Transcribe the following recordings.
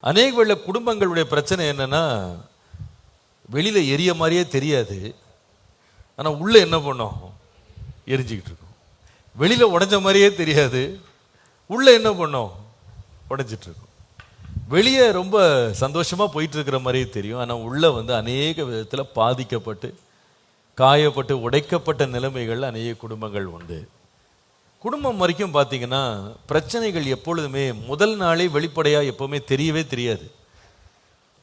அநேக வேளை குடும்பங்களுடைய பிரச்சனை என்னென்னா வெளியில் எரிய மாதிரியே தெரியாது. ஆனால் உள்ளே என்ன பண்ணோம்? எரிஞ்சிக்கிட்டு இருக்கும். வெளியில் உடஞ்ச மாதிரியே தெரியாது. உள்ளே என்ன பண்ணோம்? உடஞ்சிட்டு இருக்கும். வெளியே ரொம்ப சந்தோஷமாக போயிட்டு இருக்கிற மாதிரியே தெரியும். ஆனால் உள்ளே வந்து அநேக விதத்தில் பாதிக்கப்பட்டு காயப்பட்டு உடைக்கப்பட்ட நிலைமைகள் அநேக குடும்பங்கள் உண்டு. குடும்பம் வரைக்கும் பார்த்தீங்கன்னா பிரச்சனைகள் எப்பொழுதுமே முதல் நாளே வெளிப்படையாக எப்போவுமே தெரியவே தெரியாது.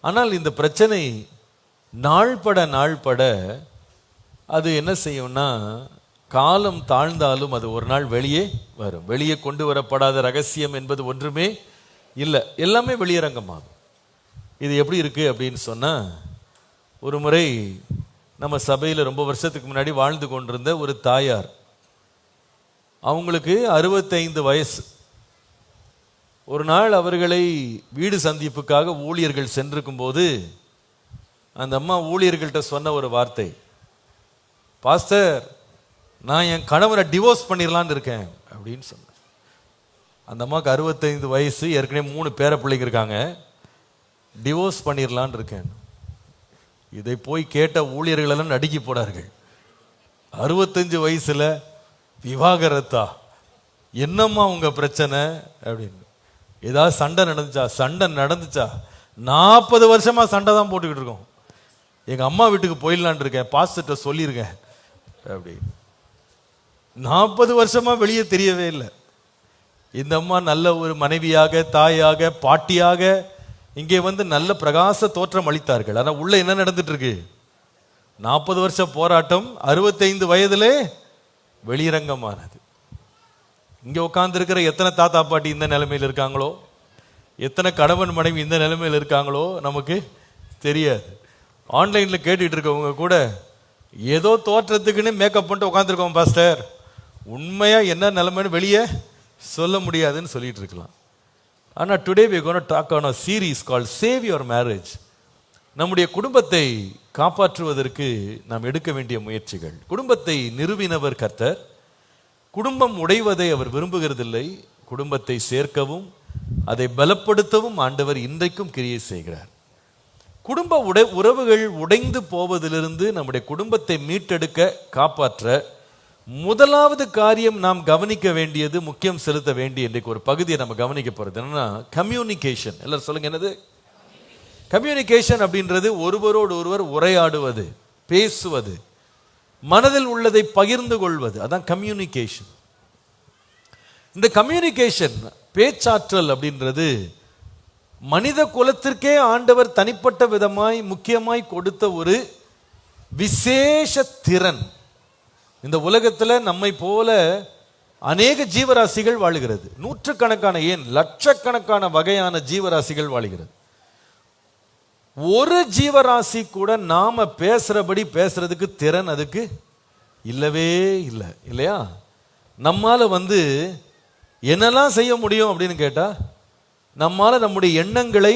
ஆனால் இந்த பிரச்சனை நாள்பட நாள்பட அது என்ன செய்யும்னா காலம் தாழ்ந்தாலும் அது ஒரு நாள் வெளியே வரும். வெளியே கொண்டு வரப்படாத ரகசியம் என்பது ஒன்றுமே இல்லை. எல்லாமே வெளியரங்கமாகும். இது எப்படி இருக்குது அப்படின்னு சொன்னால் ஒரு முறை நம்ம சபையில் ரொம்ப வருஷத்துக்கு முன்னாடி வாழ்ந்து கொண்டிருந்த ஒரு தாயார் அவங்களுக்கு அறுபத்தைந்து வயசு. ஒரு நாள் அவர்களை வீடு சந்திப்புக்காக ஊழியர்கள் சென்றிருக்கும் போது அந்த அம்மா ஊழியர்கள்ட்ட சொன்ன ஒரு வார்த்தை. பாஸ்டர் நான் என் கணவரை டிவோர்ஸ் பண்ணிடலான்னு இருக்கேன் அப்படின்னு சொன்னேன் அந்த அம்மாவுக்கு அறுபத்தைந்து வயசு ஏற்கனவே மூணு பேர பிள்ளைங்க இருக்காங்க. டிவோர்ஸ் பண்ணிடலான்னு இருக்கேன். இதை போய் கேட்ட ஊழியர்களெல்லாம் நடுக்கி போனார்கள். அறுபத்தஞ்சு வயசில் விவாகரத்தா? என்னம்மா உங்கள் பிரச்சனை? அப்படின்னு. ஏதாவது சண்டை நடந்துச்சா? சண்டை நடந்துச்சா? நாற்பது வருஷமாக சண்டை தான் போட்டுக்கிட்டு இருக்கோம். எங்கள் அம்மா வீட்டுக்கு போயிடலான் இருக்கேன். பாஸ்டர்கிட்ட சொல்லியிருக்கேன். அப்படி. நாற்பது வருஷமாக வெளியே தெரியவே இல்லை. இந்த அம்மா நல்ல ஒரு மனைவியாக தாயாக பாட்டியாக இங்கே வந்து நல்ல பிரகாச தோற்றம் அளித்தார்கள். ஆனால் உள்ள என்ன நடந்துட்டு இருக்கு? நாற்பது வருஷ போராட்டம் அறுபத்தைந்து வயதிலே வெளியரங்கமானது. இங்கே உட்காந்துருக்கிற எத்தனை தாத்தா பாட்டி இந்த நிலைமையில் இருக்காங்களோ எத்தனை கணவன் மனைவி இந்த நிலைமையில் இருக்காங்களோ நமக்கு தெரியாது. ஆன்லைனில் கேட்டுட்டு இருக்கவங்க கூட ஏதோ தோற்றத்துக்குன்னு மேக்கப் பண்ணிட்டு உட்காந்துருக்கோம் பாஸ்டர். உண்மையாக என்ன நிலைமைன்னு வெளியே சொல்ல முடியாதுன்னு சொல்லிட்டு இருக்கலாம். ஆனால் today we gonna talk on a series call save your marriage நம்முடைய குடும்பத்தை காப்பாற்றுவதற்கு நாம் எடுக்க வேண்டிய முயற்சிகள். குடும்பத்தை நிறுவினவர் கர்த்தர். குடும்பம் உடைவதை அவர் விரும்புகிறதில்லை. குடும்பத்தை சேர்க்கவும் அதை பலப்படுத்தவும் ஆண்டவர் இன்றைக்கும் கிரியை செய்கிறார். குடும்ப உடை உறவுகள் உடைந்து போவதிலிருந்து நம்முடைய குடும்பத்தை மீட்டெடுக்க காப்பாற்ற முதலாவது காரியம் நாம் கவனிக்க வேண்டியது முக்கியம் செலுத்த வேண்டிய இன்றைக்கு ஒரு பகுதியை நம்ம கவனிக்க போகிறது என்னன்னா கம்யூனிகேஷன் எல்லாரும் சொல்லுங்க என்னது? கம்யூனிகேஷன் அப்படின்றது ஒருவரோடு ஒருவர் உரையாடுவது பேசுவது மனதில் உள்ளதை பகிர்ந்து கொள்வது அதான் கம்யூனிகேஷன் இந்த கம்யூனிகேஷன் பேச்சாற்றல் அப்படின்றது மனித குலத்திற்கே ஆண்டவர் தனிப்பட்ட விதமாய் முக்கியமாய் கொடுத்த ஒரு விசேஷ திறன். இந்த உலகத்தில் நம்மை போல அநேக ஜீவராசிகள் வாழுகிறது. நூற்றுக்கணக்கான ஏன் லட்சக்கணக்கான வகையான ஜீவராசிகள் வாழுகிறது. ஒரு ஜீவராசி கூட நாம பேசுறபடி பேசுறதுக்கு திறன் அதுக்கு இல்லவே இல்லை இல்லையா? நம்மால வந்து என்னெல்லாம் செய்ய முடியும் அப்படின்னு கேட்டா நம்மால நம்முடைய எண்ணங்களை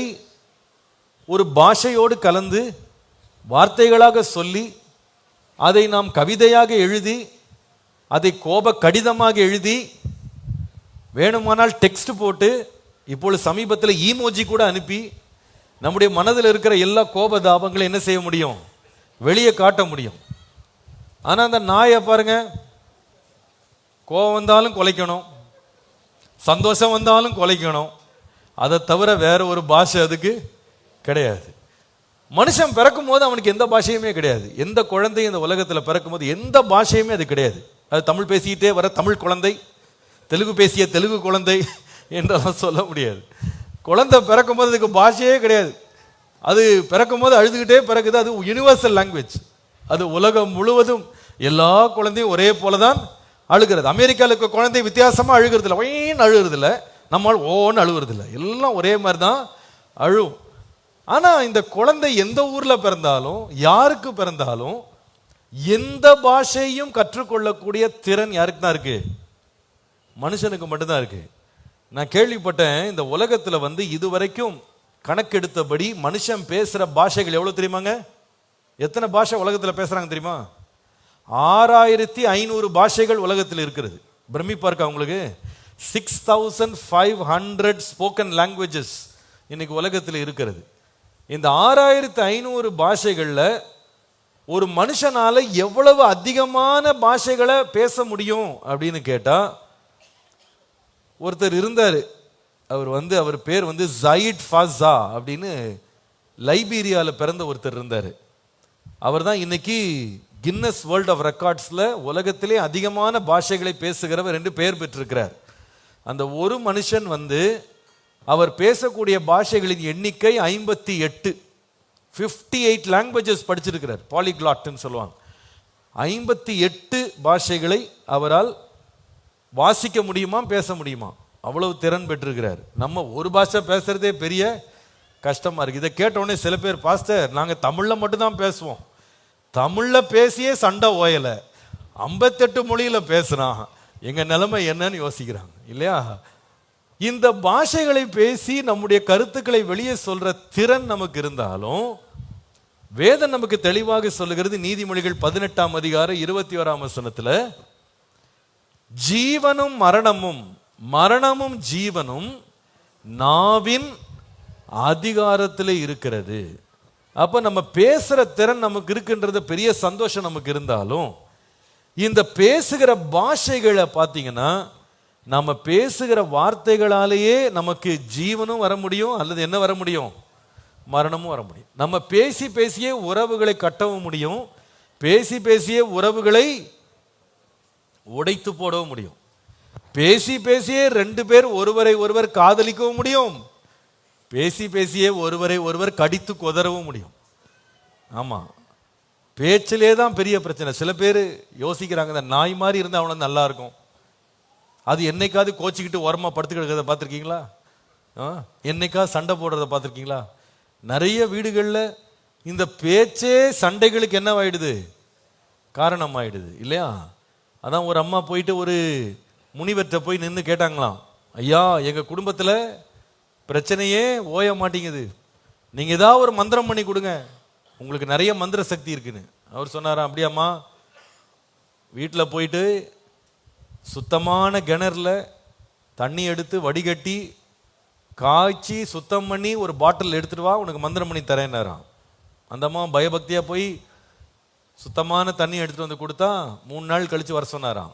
ஒரு பாஷையோடு கலந்து வார்த்தைகளாக சொல்லி அதை நாம் கவிதையாக எழுதி அதை கோப கடிதமாக எழுதி வேணுமானால் டெக்ஸ்ட் போட்டு இப்பொழுது சமீபத்தில் ஈமோஜி கூட அனுப்பி நம்முடைய மனதில் இருக்கிற எல்லா கோப தாபங்களும் என்ன செய்ய முடியும்? வெளியே காட்ட முடியும். ஆனால் அந்த நாயை பாருங்க. கோபம் வந்தாலும் குலைக்கணும். சந்தோஷம் வந்தாலும் குலைக்கணும். அதை தவிர வேற ஒரு பாஷை அதுக்கு கிடையாது. மனுஷன் பிறக்கும் போது அவனுக்கு எந்த பாஷையுமே கிடையாது. எந்த குழந்தையும் இந்த உலகத்தில் பிறக்கும் போது எந்த பாஷையுமே அது கிடையாது. அது தமிழ் பேசிக்கிட்டே வர தமிழ் குழந்தை தெலுங்கு பேசிய தெலுங்கு குழந்தை என்றெல்லாம் சொல்ல முடியாது. குழந்தை பிறக்கும் போது அதுக்கு பாஷையே கிடையாது. அது பிறக்கும் போது அழுதுகிட்டே பிறக்குது. அது யுனிவர்சல் லாங்குவேஜ் அது உலகம் முழுவதும் எல்லா குழந்தையும் ஒரே போல தான் அழுகிறது. அமெரிக்காவில் இருக்க குழந்தை வித்தியாசமாக அழுகிறதில்ல. ஒயின்னு அழுகிறதில்ல. இல்லை நம்மால் ஓன்னு அழுகிறதில்ல. எல்லாம் ஒரே மாதிரி தான் அழுவும் ஆனால் இந்த குழந்தை எந்த ஊரில் பிறந்தாலும் யாருக்கு பிறந்தாலும் எந்த பாஷையும் கற்றுக்கொள்ளக்கூடிய திறன் யாருக்கு தான் இருக்குது மனுஷனுக்கு மட்டும்தான் இருக்குது நான் கேள்விப்பட்டேன் இந்த உலகத்தில் வந்து இதுவரைக்கும் கணக்கெடுத்தபடி மனுஷன் பேசுகிற பாஷைகள் எவ்வளோ தெரியுமாங்க? எத்தனை பாஷை உலகத்தில் பேசுகிறாங்க தெரியுமா? ஆறாயிரத்தி ஐநூறு பாஷைகள் உலகத்தில் இருக்கிறது. பிரமிப்பாக இருக்கா உங்களுக்கு? Six thousand five hundred spoken languages இன்னைக்கு உலகத்தில் இருக்கிறது. இந்த ஆறாயிரத்து ஐநூறு பாஷைகளில் ஒரு மனுஷனால் எவ்வளவு அதிகமான பாஷைகளை பேச முடியும் அப்படின்னு கேட்டால் ஒருத்தர் இருந்தார். அவர் வந்து அவர் பேர் வந்து ஜயிட் ஃபாஸா அப்படின்னு லைபீரியாவில் பிறந்த ஒருத்தர் இருந்தார். அவர் தான் இன்னைக்கு கின்னஸ் வேர்ல்ட் ஆஃப் ரெக்கார்ட்ஸில் உலகத்திலே அதிகமான பாஷைகளை பேசுகிறவர் என்று பெயர் பெற்றிருக்கிறார். அந்த ஒரு மனுஷன் வந்து அவர் பேசக்கூடிய பாஷைகளின் எண்ணிக்கை ஐம்பத்தி எட்டு. ஃபிஃப்டி எயிட் லாங்குவேஜஸ் படிச்சிருக்கிறார் பாலிகிளாட்னு சொல்லுவாங்க. ஐம்பத்தி எட்டு பாஷைகளை அவரால் வாசிக்க முடியுமா பேச முடியுமா? அவ்வளவு திறன் பெற்றிருக்கிறார். நம்ம ஒரு பாஷை பேசுகிறதே பெரிய கஷ்டமாக இருக்குது இதை கேட்ட உடனே சில பேர் பாஸ்டர் நாங்கள் தமிழில் மட்டும்தான் பேசுவோம். தமிழில் பேசியே சண்டை ஓயலை. ஐம்பத்தெட்டு மொழியில் பேசுனா எங்கள் நிலைமை என்னன்னு யோசிக்கிறாங்க. இல்லையா? இந்த பாஷைகளை பேசி நம்முடைய கருத்துக்களை வெளியே சொல்கிற திறன் நமக்கு இருந்தாலும் வேதம் நமக்கு தெளிவாக சொல்லுகிறது. நீதிமொழிகள் பதினெட்டாம் அதிகாரம் இருபத்தி ஓராம் வசனத்தில் ஜீவனும் மரணமும் மரணமும் ஜீவனும் நாவின் அதிகாரத்தில் இருக்கிறது. அப்போ நம்ம பேசுகிற திறன் நமக்கு இருக்குன்றது பெரிய சந்தோஷம் நமக்கு இருந்தாலும் இந்த பேசுகிற பாஷைகளை பார்த்தீங்கன்னா நம்ம பேசுகிற வார்த்தைகளாலேயே நமக்கு ஜீவனும் வர முடியும் அல்லது என்ன வர முடியும்? மரணமும் வர முடியும். நம்ம பேசி பேசியே உறவுகளை கட்டவும் முடியும். பேசி பேசியே உறவுகளை உடைத்து போடவும் முடியும். பேசி பேசியே ரெண்டு பேர் ஒருவரை ஒருவர் காதலிக்கவும் முடியும். பேசி பேசியே ஒருவரை ஒருவர் கடித்து குதறவும் முடியும். ஆமாம் பேச்சிலே தான் பெரிய பிரச்சனை. சில பேர் யோசிக்கிறாங்க இந்த நாய் மாதிரி இருந்தால் அவனை நல்லா இருக்கும். அது என்னைக்காவது கோச்சிக்கிட்டு ஓரமாக படுத்துக்கிறத பார்த்துருக்கீங்களா? ஆ? என்னைக்காவது சண்டை போடுறத பார்த்துருக்கீங்களா? நிறைய வீடுகளில் இந்த பேச்சே சண்டைகளுக்கு என்னவாயிடுது? காரணமாயிடுது. இல்லையா? அதான் ஒரு அம்மா போயிட்டு ஒரு முனிவர்கிட்ட போய் நின்று கேட்டாங்களாம் ஐயா எங்கள் குடும்பத்தில் பிரச்சனையே ஓய மாட்டேங்குது. நீங்கள் ஏதாவது ஒரு மந்திரம் பண்ணி கொடுங்க. உங்களுக்கு நிறைய மந்திர சக்தி இருக்குன்னு. அவர் சொன்னாராம் அப்படியாம்மா வீட்டில் போயிட்டு சுத்தமான கிணறுல தண்ணி எடுத்து வடிகட்டி காய்ச்சி சுத்தம் பண்ணி ஒரு பாட்டில் எடுத்துகிட்டு வா உனக்கு மந்திரம் பண்ணி தரேன்னாராம். அந்த அம்மா பயபக்தியாக போய் சுத்தமான தண்ணி எடுத்துட்டு வந்து கொடுத்தா மூணு நாள் கழித்து வர சொன்னாராம்.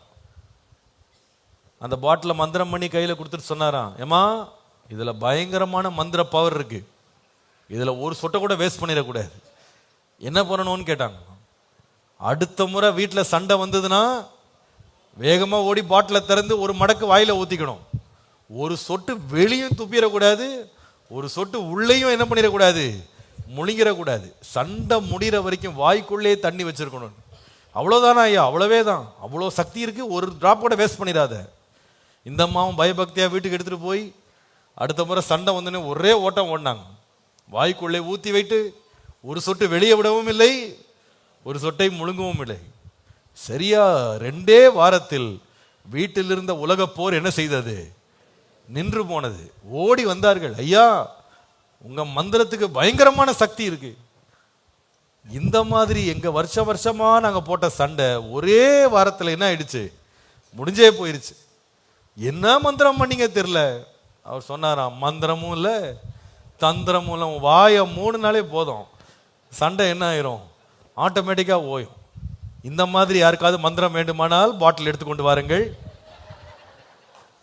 அந்த பாட்டிலை மந்திரம் பண்ணி கையில் கொடுத்துட்டு சொன்னாராம். ஏமா இதில் பயங்கரமான மந்திர பவர் இருக்குது இதில் ஒரு சொட்டை கூட வேஸ்ட் பண்ணிடக்கூடாது. என்ன பண்ணணும்னு கேட்டாங்க. அடுத்த முறை வீட்டில் சண்டை வந்ததுன்னா வேகமாக ஓடி பாட்டிலை திறந்து ஒரு மடக்கு வாயில் ஊற்றிக்கணும் ஒரு சொட்டு வெளியும் துப்பிடக்கூடாது ஒரு சொட்டு உள்ளேயும் என்ன பண்ணிடக்கூடாது? முழுங்கிடக்கூடாது சண்டை முடிகிற வரைக்கும் வாய்க்குள்ளே தண்ணி வச்சுருக்கணும். அவ்வளோதானா ஐயா? அவ்வளவே தான். அவ்வளோ சக்தி இருக்குது ஒரு ட்ராப் கூட வேஸ்ட் பண்ணிடாத. இந்த அம்மாவும் பயபக்தியாக வீட்டுக்கு எடுத்துகிட்டு போய் அடுத்த முறை சண்டை வந்தோடனே ஒரே ஓட்டம் ஓடினாங்க. வாய்க்குள்ளே ஊற்றி வைத்து ஒரு சொட்டு வெளியே விடவும் இல்லை. ஒரு சொட்டை முழுங்கவும் இல்லை. சரியா ரெண்டே வாரத்தில் வீட்டில் இருந்த உலகப் போர் என்ன செய்தது? நின்று போனது. ஓடி வந்தார்கள். ஐயா உங்க மந்திரத்துக்கு பயங்கரமான சக்தி இருக்கு. இந்த மாதிரி எங்க வருஷ வருஷமா நாங்க போட்ட சண்டை ஒரே வாரத்துல என்ன ஆயிடுச்சு? முடிஞ்சே போயிருச்சு. என்ன மந்திரம் பண்ணீங்க தெரியல. அவர் சொன்னாராம் மந்திரமும் இல்லை தந்திரமும் இல்லை. வாயை மூணுனாலே போதும். சண்டை என்ன ஆயிரும்? ஆட்டோமேட்டிக்காக ஓயும். இந்த மாதிரி யாருக்காவது மந்திரம் வேண்டுமானால் பாட்டில் எடுத்துக்கொண்டு வாருங்கள்.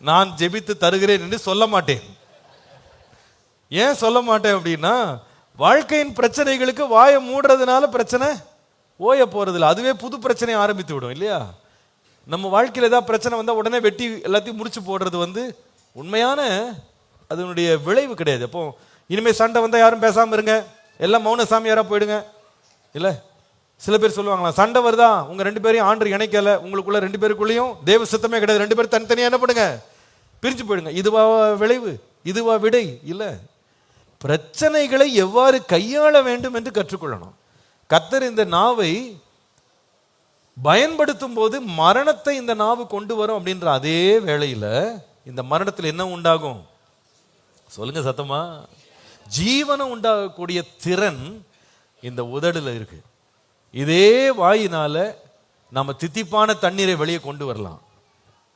நான் ஜெபித்து தருகிறேன் என்று சொல்ல மாட்டேன். ஏன் சொல்ல மாட்டேன் அப்படின்னா வாழ்க்கையின் பிரச்சனைகளுக்கு வாயை மூடுறதுனால பிரச்சனை ஓய போறதில்ல. அதுவே புது பிரச்சனையை ஆரம்பித்து விடும் இல்லையா? நம்ம வாழ்க்கையில் ஏதாவது பிரச்சனை வந்தால் உடனே வெட்டி எல்லாத்தையும் முடிச்சு போடுறது வந்து உண்மையான அதனுடைய விளைவு கிடையாது. அப்போ இனிமேல் சண்டை வந்தால் யாரும் பேசாமல் இருங்க. எல்லாம் மௌன சாமியாராக போயிடுங்க. இல்லை? சில பேர் சொல்லுவாங்களா சண்டை வருதா? உங்கள் ரெண்டு பேரையும் ஆண்டு இணைக்கலை. உங்களுக்குள்ள ரெண்டு பேருக்குள்ளேயும் தேவ சித்தமே கிடையாது. ரெண்டு பேரும் தனித்தனியாக என்ன பண்ணுங்க? பிரிஞ்சு போயிடுங்க. இதுவா விளைவு? இதுவா விடை? இல்லை. பிரச்சனைகளை எவ்வாறு கையாள வேண்டும் என்று கற்றுக்கொள்ளணும். கத்தர் இந்த நாவை பயன்படுத்தும் போது மரணத்தை இந்த நாவு கொண்டு வரும் அப்படின்ற அதே வேளையில் இந்த மரணத்தில் என்ன உண்டாகும்? சொல்லுங்க சத்தமா. ஜீவனம் உண்டாகக்கூடிய திறன் இந்த உதடில் இருக்கு. இதே வாயினால நம்ம தித்திப்பான தண்ணீரை வெளியே கொண்டு வரலாம்.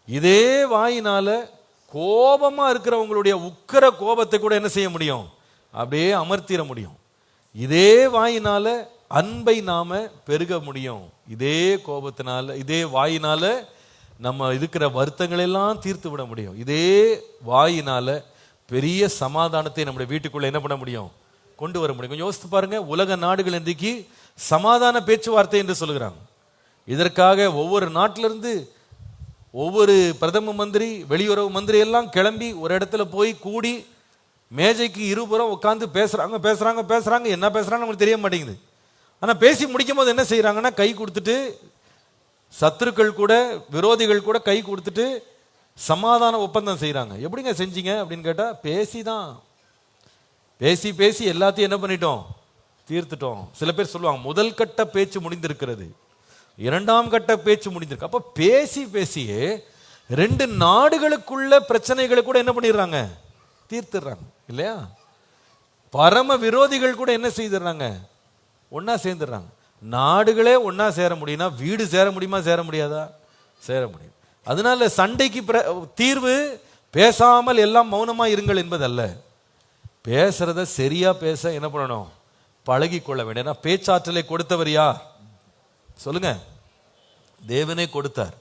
இதே வாயினால கோபமா இருக்கிறவங்களுடைய உக்கர கோபத்தை கூட என்ன செய்ய முடியும்? அப்படியே அமர்த்திட முடியும். இதே வாயினால அன்பை நாம பெருக முடியும். இதே கோபத்தினால இதே வாயினால நம்ம இருக்கிற வருத்தங்கள் எல்லாம் தீர்த்து விட முடியும். இதே வாயினால பெரிய சமாதானத்தை நம்முடைய வீட்டுக்குள்ள என்ன பண்ண முடியும்? கொண்டு வர முடியும். கொஞ்சம் யோசித்து பாருங்க. உலக நாடுகள் இன்றைக்கு சமாதான பேச்சுவார்த்தை என்று சொல்லுகிறாங்க. இதற்காக ஒவ்வொரு நாட்டிலிருந்து ஒவ்வொரு பிரதம மந்திரி வெளியுறவு மந்திரி எல்லாம் கிளம்பி ஒரு இடத்துல போய் கூடி மேஜைக்கு இருபுறம் உட்காந்து பேசுகிறாங்க பேசுகிறாங்க பேசுகிறாங்க என்ன பேசுறாங்க நமக்கு தெரிய மாட்டேங்குது. ஆனால் பேசி முடிக்கும் போது என்ன செய்கிறாங்கன்னா கை கொடுத்துட்டு சத்துருக்கள் கூட விரோதிகள் கூட கை கொடுத்துட்டு சமாதான ஒப்பந்தம் செய்கிறாங்க எப்படிங்க செஞ்சீங்க அப்படின்னு கேட்டால் பேசி தான் பேசி பேசி எல்லாத்தையும் என்ன பண்ணிட்டோம்? தீர்த்துட்டோம். சில பேர் சொல்லுவாங்க முதல் கட்ட பேச்சு முடிந்திருக்கிறது. இரண்டாம் கட்ட பேச்சு முடிந்திருக்கு. அப்போ பேசி பேசியே ரெண்டு நாடுகளுக்குள்ள பிரச்சனைகளை கூட என்ன பண்ணிடுறாங்க? தீர்த்துடுறாங்க இல்லையா? பரம விரோதிகள் கூட என்ன செய்துடுறாங்க ஒன்றா சேர்ந்துடுறாங்க நாடுகளே ஒன்றா சேர முடியும்னா வீடு சேர முடியுமா சேர முடியாதா? சேர முடியும். அதனால சண்டைக்கு பிர- தீர்வு பேசாமல் எல்லாம் மௌனமாக இருங்கள் என்பதல்ல. பேசுறத சரியா பேச என்ன பண்ணணும்? பழகி கொள்ள வேண்டும். ஏன்னா பேச்சாற்றலை கொடுத்தவர் யார்? சொல்லுங்க. தேவனே கொடுத்தார்.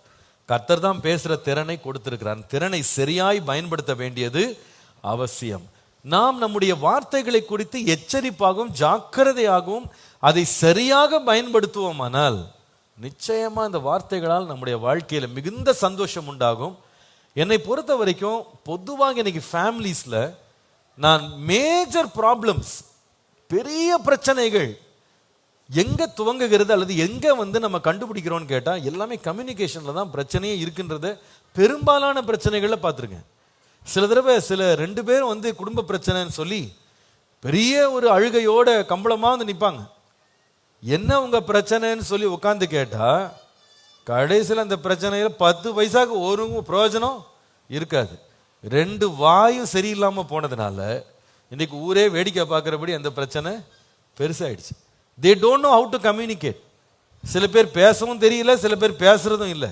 கர்த்தர் தான் பேசுகிற திறனை கொடுத்திருக்கிறார். திறனை சரியாய் பயன்படுத்த வேண்டியது அவசியம். நாம் நம்முடைய வார்த்தைகளை குறித்து எச்சரிப்பாகவும் ஜாக்கிரதையாகவும் அதை சரியாக பயன்படுத்துவோமானால் நிச்சயமாக அந்த வார்த்தைகளால் நம்முடைய வாழ்க்கையில் மிகுந்த சந்தோஷம் உண்டாகும். என்னை பொறுத்த வரைக்கும் பொதுவாக இன்னைக்கு ஃபேமிலிஸில் நான் மேஜர் ப்ராப்ளம்ஸ் பெரிய பிரச்சனைகள் எங்கே துவங்குகிறது அல்லது எங்கே வந்து நம்ம கண்டுபிடிக்கிறோன்னு கேட்டால் எல்லாமே கம்யூனிகேஷனில் தான் பிரச்சனையே இருக்கின்றத. பெரும்பாலான பிரச்சனைகளை பார்த்துருக்கேன். சில தடவை சில ரெண்டு பேரும் வந்து குடும்ப பிரச்சனைன்னு சொல்லி பெரிய ஒரு அழுகையோட கம்பளமாக வந்து நிற்பாங்க என்ன உங்கள் பிரச்சனைன்னு சொல்லி உட்காந்து கேட்டால் கடைசியில் அந்த பிரச்சனையில் பத்து பைசாக்கு ஒரு பிரயோஜனம் இருக்காது. ரெண்டு வாயும் சரியில்லாமல் போனதுனால இன்றைக்கி ஊரே வேடிக்கை பார்க்குறபடி அந்த பிரச்சனை பெருசாயிடுச்சு. They don't know how to communicate சில பேர் பேசவும் தெரியல சில பேர் பேசுகிறதும் இல்லை.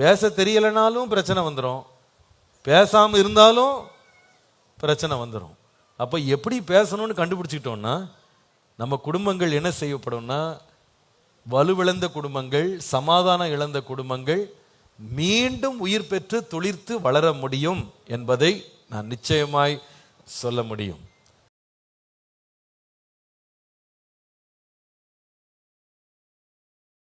பேச தெரியலைனாலும் பிரச்சனை வந்துடும் பேசாமல் இருந்தாலும் பிரச்சனை வந்துடும் அப்போ எப்படி பேசணும்னு கண்டுபிடிச்சிக்கிட்டோன்னா நம்ம குடும்பங்கள் என்ன செய்யப்படும்னா வலுவிழந்த குடும்பங்கள் சமாதானம் இழந்த குடும்பங்கள் மீண்டும் உயிர் பெற்று துளிர்த்து வளர முடியும் என்பதை நான் நிச்சயமாய் சொல்ல முடியும்.